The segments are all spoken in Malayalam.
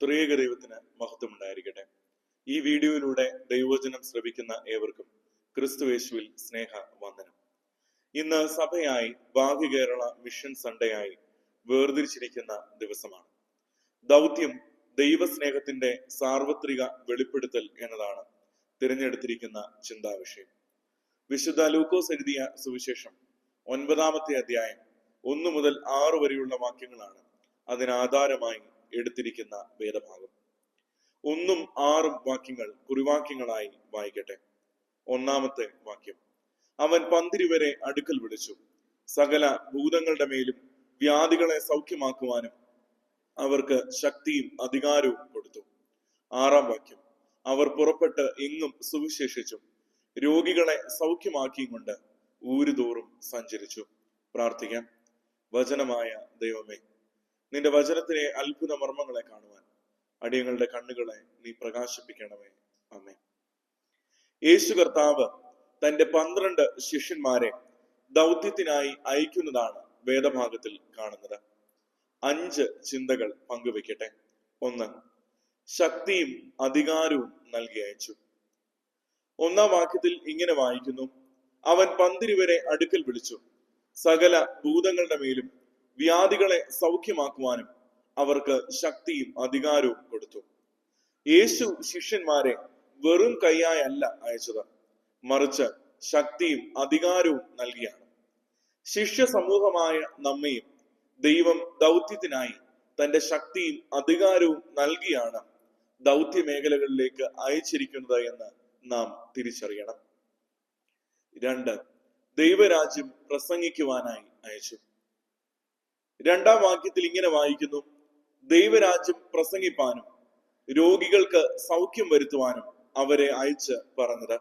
ത്രിയേക ദൈവത്തിന് മഹത്വം ഉണ്ടായിരിക്കട്ടെ ഈ വീഡിയോയിലൂടെ ദൈവവചനം ശ്രവിക്കുന്ന ഏവർക്കും ക്രിസ്തു യേശുവിൽ സ്നേഹ വന്ദനം ഇന്ന് സഭയായി ഭാഗ്യ കേരള മിഷൻ സൺഡേ ആയി വേർതിരിച്ചിരിക്കുന്ന ദിവസമാണ്. ദൗത്യം ദൈവസ്നേഹത്തിന്റെ സാർവത്രിക വെളിപ്പെടുത്തൽ എന്നതാണ് തിരഞ്ഞെടുത്തിരിക്കുന്ന ചിന്താവിഷയം. വിശുദ്ധ ലൂക്കോസ് എഴുതിയ സുവിശേഷം ഒൻപതാമത്തെ അധ്യായം ഒന്നു മുതൽ ആറ് വരെയുള്ള വാക്യങ്ങളാണ് അതിനാധാരമായി എടുത്തിരിക്കുന്ന വേദഭാഗം. ഒന്നും ആറും വാക്യങ്ങൾ കുറിവാക്യങ്ങളായി വായിക്കട്ടെ. ഒന്നാമത്തെ വാക്യം. അവൻ പന്തിരി വരെ അടുക്കൽ വിളിച്ചു. സകല ഭൂതങ്ങളുടെ മേലും വ്യാധികളെ സൗഖ്യമാക്കുവാനും അവർക്ക് ശക്തിയും അധികാരവും കൊടുത്തു. ആറാം വാക്യം. അവർ പുറപ്പെട്ട് എങ്ങും സുവിശേഷിച്ചു. രോഗികളെ സൗഖ്യമാക്കിയും കൊണ്ട് ഊരുതോറും സഞ്ചരിച്ചു. പ്രാർത്ഥിക്കാം. വചനമായ ദൈവമേ നിന്റെ വചനത്തിലെ അത്ഭുത മർമ്മങ്ങളെ കാണുവാൻ അടിയങ്ങളുടെ കണ്ണുകളെ നീ പ്രകാശിപ്പിക്കണമേ. അമ്മേ യേശു കർത്താവ് തന്റെ പന്ത്രണ്ട് ശിഷ്യന്മാരെ ദൗത്യത്തിനായി അയക്കുന്നതാണ് വേദഭാഗത്തിൽ കാണുന്നത്. അഞ്ച് ചിന്തകൾ പങ്കുവെക്കട്ടെ. ഒന്ന് ശക്തിയും അധികാരവും നൽകി അയച്ചു. ഒന്നാം വാക്യത്തിൽ ഇങ്ങനെ വായിക്കുന്നു അവൻ പന്തിരുവരെ അടുക്കൽ വിളിച്ചു. സകല ഭൂതങ്ങളുടെ മേലും വ്യാധികളെ സൗഖ്യമാക്കുവാനും അവർക്ക് ശക്തിയും അധികാരവും കൊടുത്തു. യേശു ശിഷ്യന്മാരെ വെറും കൈയായല്ല അയച്ചത്. മറിച്ച് ശക്തിയും അധികാരവും നൽകിയാണ്. ശിഷ്യ സമൂഹമായ നമ്മയും ദൈവം ദൗത്യത്തിനായി തന്റെ ശക്തിയും അധികാരവും നൽകിയാണ് ദൗത്യ മേഖലകളിലേക്ക് അയച്ചിരിക്കുന്നത് എന്ന് നാം തിരിച്ചറിയണം. രണ്ട് ദൈവരാജ്യം പ്രസംഗിക്കുവാനായി അയച്ചു. രണ്ടാം വാക്യത്തിൽ ഇങ്ങനെ വായിക്കുന്നു. ദൈവരാജ്യം പ്രസംഗിപ്പാനും രോഗികൾക്ക് സൗഖ്യം വരുത്തുവാനും അവരെ അയച്ച് പറഞ്ഞത്.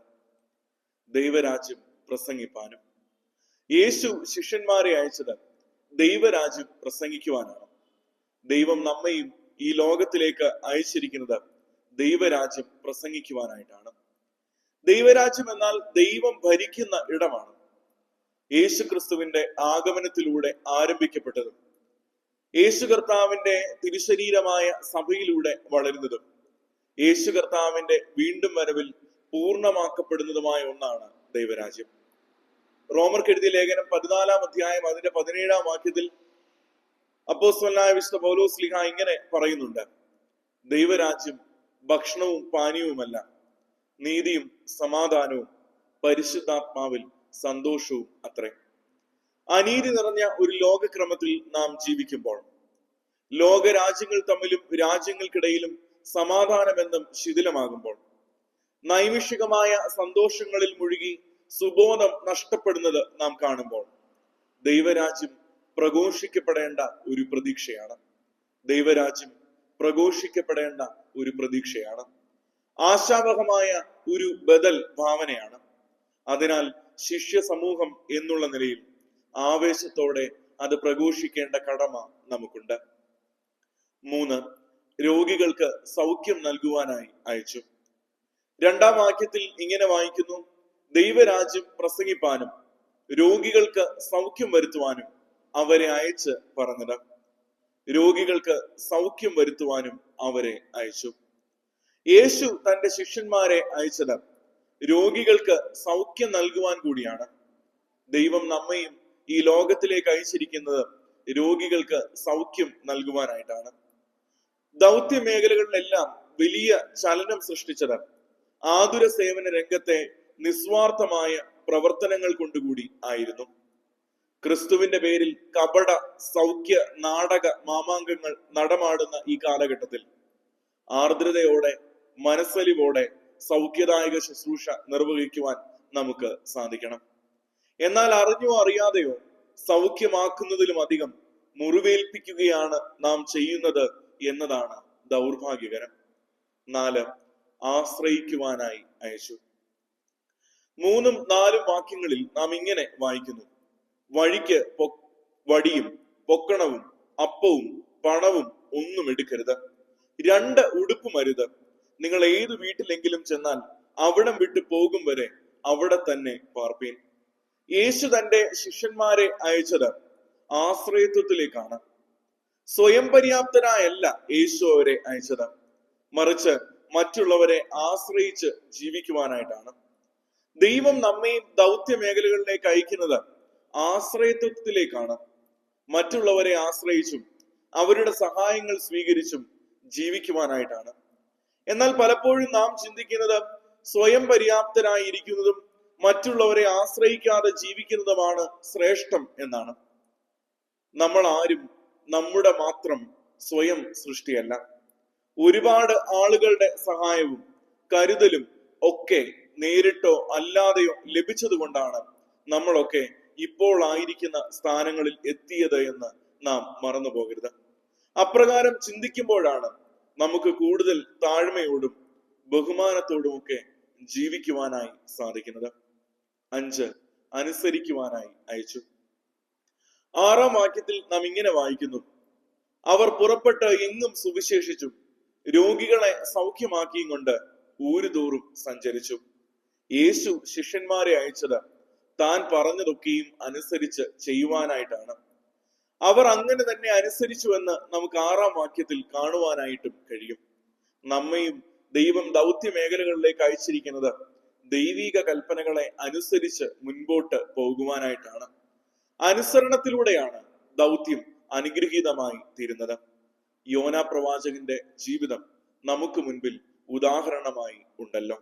ദൈവരാജ്യം പ്രസംഗിപ്പാനും. യേശു ശിഷ്യന്മാരെ അയച്ചത് ദൈവരാജ്യം പ്രസംഗിക്കുവാനാണ്. ദൈവം നമ്മയും ഈ ലോകത്തിലേക്ക് അയച്ചിരിക്കുന്നത് ദൈവരാജ്യം പ്രസംഗിക്കുവാനായിട്ടാണ്. ദൈവരാജ്യം എന്നാൽ ദൈവം ഭരിക്കുന്ന ഇടമാണ്. യേശു ക്രിസ്തുവിന്റെ ആഗമനത്തിലൂടെ ആരംഭിക്കപ്പെട്ടതും യേശു കർത്താവിന്റെ തിരുശരീരമായ സഭയിലൂടെ വളരുന്നതും യേശു കർത്താവിന്റെ വീണ്ടും വരവിൽ പൂർണമാക്കപ്പെടുന്നതുമായ ഒന്നാണ് ദൈവരാജ്യം. റോമർക്ക് എഴുതിയ ലേഖനം പതിനാലാം അധ്യായം അതിന്റെ പതിനേഴാം വാക്യത്തിൽ അപ്പോസ്വലായ വിശുദ്ധ പൗലോസ് ലിഹ ഇങ്ങനെ പറയുന്നുണ്ട്. ദൈവരാജ്യം ഭക്ഷണവും പാനീയവുമല്ല. നീതിയും സമാധാനവും പരിശുദ്ധാത്മാവിൽ സന്തോഷവും അത്രേ. അനീതി നിറഞ്ഞ ഒരു ലോകക്രമത്തിൽ നാം ജീവിക്കുമ്പോൾ ലോകരാജ്യങ്ങൾ തമ്മിലും രാജ്യങ്ങൾക്കിടയിലും സമാധാനമെന്നും ശിഥിലമാകുമ്പോൾ നൈമിഷികമായ സന്തോഷങ്ങളിൽ മുഴുകി സുബോധം നഷ്ടപ്പെടുന്നത് നാം കാണുമ്പോൾ ദൈവരാജ്യം പ്രഘോഷിക്കപ്പെടേണ്ട ഒരു പ്രതീക്ഷയാണ്. ദൈവരാജ്യം പ്രഘോഷിക്കപ്പെടേണ്ട ഒരു പ്രതീക്ഷയാണ്. ആശാവഹമായ ഒരു ബദൽ ഭാവനയാണ്. അതിനാൽ ശിഷ്യ സമൂഹം എന്നുള്ള നിലയിൽ ആവേശത്തോടെ അത് പ്രഘോഷിക്കേണ്ട കടമ നമുക്കുണ്ട്. മൂന്ന് രോഗികൾക്ക് സൗഖ്യം നൽകുവാനായി അയച്ചു. രണ്ടാം വാക്യത്തിൽ ഇങ്ങനെ വായിക്കുന്നു ദൈവരാജ്യം പ്രസംഗിപ്പാനും രോഗികൾക്ക് സൗഖ്യം വരുത്തുവാനും അവരെ അയച്ച് പറഞ്ഞത്. രോഗികൾക്ക് സൗഖ്യം വരുത്തുവാനും അവരെ അയച്ചു. യേശു തന്റെ ശിഷ്യന്മാരെ അയച്ചത് രോഗികൾക്ക് സൗഖ്യം നൽകുവാൻ കൂടിയാണ്. ദൈവം നമ്മയും ഈ ലോകത്തിലേക്ക് അയച്ചിരിക്കുന്നത് രോഗികൾക്ക് സൗഖ്യം നൽകുവാനായിട്ടാണ്. ദൗത്യ മേഖലകളിലെല്ലാം വലിയ ചലനം സൃഷ്ടിച്ചത് ആതുര സേവന രംഗത്തെ നിസ്വാർത്ഥമായ പ്രവർത്തനങ്ങൾ കൊണ്ടുകൂടി ആയിരുന്നു. ക്രിസ്തുവിന്റെ പേരിൽ കപട സൗഖ്യ നാടക മാമാങ്കങ്ങൾ നടമാടുന്ന ഈ കാലഘട്ടത്തിൽ ആർദ്രതയോടെ മനസ്സലിവോടെ സൗഖ്യദായക ശുശ്രൂഷ നിർവഹിക്കുവാൻ നമുക്ക് സാധിക്കണം. എന്നാൽ അറിഞ്ഞോ അറിയാതെയോ സൗഖ്യമാക്കുന്നതിലും അധികം മുറിവേൽപ്പിക്കുകയാണ് നാം ചെയ്യുന്നത് എന്നതാണ് ദൗർഭാഗ്യകരം. നാല് ആശ്രയിക്കുവാനായി അയച്ചു. മൂന്നും നാലും വാക്യങ്ങളിൽ നാം ഇങ്ങനെ വായിക്കുന്നു. വഴിക്ക് വടിയും പൊക്കണവും അപ്പവും പണവും ഒന്നും എടുക്കരുത്. രണ്ട് ഉടുപ്പും അരുത്. നിങ്ങൾ ഏത് വീട്ടിലെങ്കിലും ചെന്നാൽ അവിടം വിട്ടു പോകും വരെ അവിടെ തന്നെ പാർപ്പീൻ. യേശു തന്റെ ശിഷ്യന്മാരെ അയച്ചത് ആശ്രയത്വത്തിലേക്കാണ്. സ്വയം പര്യാപ്തനായല്ല യേശു അവരെ അയച്ചത്. മറിച്ച് മറ്റുള്ളവരെ ആശ്രയിച്ച് ജീവിക്കുവാനായിട്ടാണ്. ദൈവം നമ്മയും ദൗത്യ മേഖലകളിലേക്ക് അയക്കുന്നത് ആശ്രയത്വത്തിലേക്കാണ്. മറ്റുള്ളവരെ ആശ്രയിച്ചും അവരുടെ സഹായങ്ങൾ സ്വീകരിച്ചും ജീവിക്കുവാനായിട്ടാണ്. എന്നാൽ പലപ്പോഴും നാം ചിന്തിക്കുന്നത് സ്വയം പര്യാപ്തരായിരിക്കുന്നതും മറ്റുള്ളവരെ ആശ്രയിക്കാതെ ജീവിക്കുന്നതുമാണ് ശ്രേഷ്ഠം എന്നാണ്. നമ്മൾ ആരും നമ്മുടെ മാത്രം സ്വയം സൃഷ്ടിയല്ല. ഒരുപാട് ആളുകളുടെ സഹായവും കരുതലും ഒക്കെ നേരിട്ടോ അല്ലാതെയോ ലഭിച്ചതുകൊണ്ടാണ് നമ്മളൊക്കെ ഇപ്പോൾ ആയിരിക്കുന്ന സ്ഥാനങ്ങളിൽ എത്തിയത് എന്ന് നാം മറന്നു പോകരുത് അപ്രകാരം ചിന്തിക്കുമ്പോഴാണ് നമുക്ക് കൂടുതൽ താഴ്മയോടും ബഹുമാനത്തോടുമൊക്കെ ജീവിക്കുവാനായി സാധിക്കുന്നത്. അഞ്ച് അനുസരിക്കുവാനായി അയച്ചു. ആറാം വാക്യത്തിൽ നാം ഇങ്ങനെ വായിക്കുന്നു. അവർ പുറപ്പെട്ട് എങ്ങും സുവിശേഷിച്ചു രോഗികളെ സൗഖ്യമാക്കിയും കൊണ്ട് ഊരുതോറും സഞ്ചരിച്ചു. യേശു ശിഷ്യന്മാരെ അയച്ചത് താൻ പറഞ്ഞതൊക്കെയും അനുസരിച്ച് ചെയ്യുവാനായിട്ടാണ്. അവർ അങ്ങനെ തന്നെ അനുസരിച്ചുവെന്ന് നമുക്ക് ആറാം വാക്യത്തിൽ കാണുവാനായിട്ടും കഴിയും. നമ്മയും ദൈവം ദൗത്യ മേഖലകളിലേക്ക് അയച്ചിരിക്കുന്നത് ദൈവിക കൽപ്പനകളെ അനുസരിച്ച് മുൻപോട്ട് പോകുവാനായിട്ടാണ് അനുസരണത്തിലൂടെയാണ് ദൗത്യം അനുഗ്രഹീതമായി തീരുന്നത്. യോന പ്രവാചകന്റെ ജീവിതം നമുക്ക് മുൻപിൽ ഉദാഹരണമായി ഉണ്ടല്ലോ.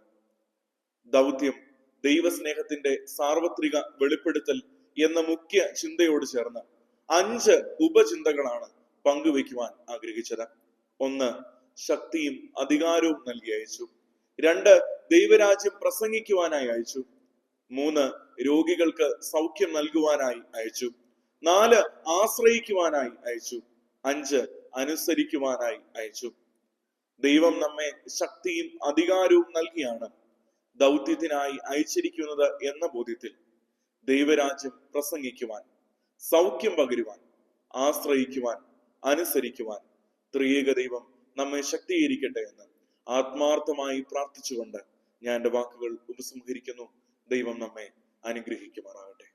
ദൗത്യം ദൈവസ്നേഹത്തിന്റെ സാർവത്രിക വെളിപ്പെടുത്തൽ എന്ന മുഖ്യ ചിന്തയോട് ചേർന്ന് അഞ്ച് ഉപചിന്തകളാണ് പങ്കുവയ്ക്കുവാൻ ആഗ്രഹിച്ചത്. ഒന്ന് ശക്തിയും അധികാരവും നൽകി അയച്ചു. രണ്ട് ദൈവരാജ്യം പ്രസംഗിക്കുവാനായി അയച്ചു. മൂന്ന് രോഗികൾക്ക് സൗഖ്യം നൽകുവാനായി അയച്ചു. നാല് ആശ്രയിക്കുവാനായി അയച്ചു. അഞ്ച് അനുസരിക്കുവാനായി അയച്ചു. ദൈവം നമ്മെ ശക്തിയും അധികാരവും നൽകിയാണ്. ദൗത്യത്തിനായി അയച്ചിരിക്കുന്നത് എന്ന ബോധ്യത്തിൽ ദൈവരാജ്യം പ്രസംഗിക്കുവാൻ സൗഖ്യം പകരുവാൻ ആശ്രയിക്കുവാൻ അനുസരിക്കുവാൻ ത്രിയേക ദൈവം നമ്മെ ശക്തീകരിക്കട്ടെ എന്ന് ആത്മാർത്ഥമായി പ്രാർത്ഥിച്ചുകൊണ്ട് ഞാൻ എന്റെ വാക്കുകൾ ഉപസംഹരിക്കുന്നു. ദൈവം നമ്മെ അനുഗ്രഹിക്കുമാറാകട്ടെ.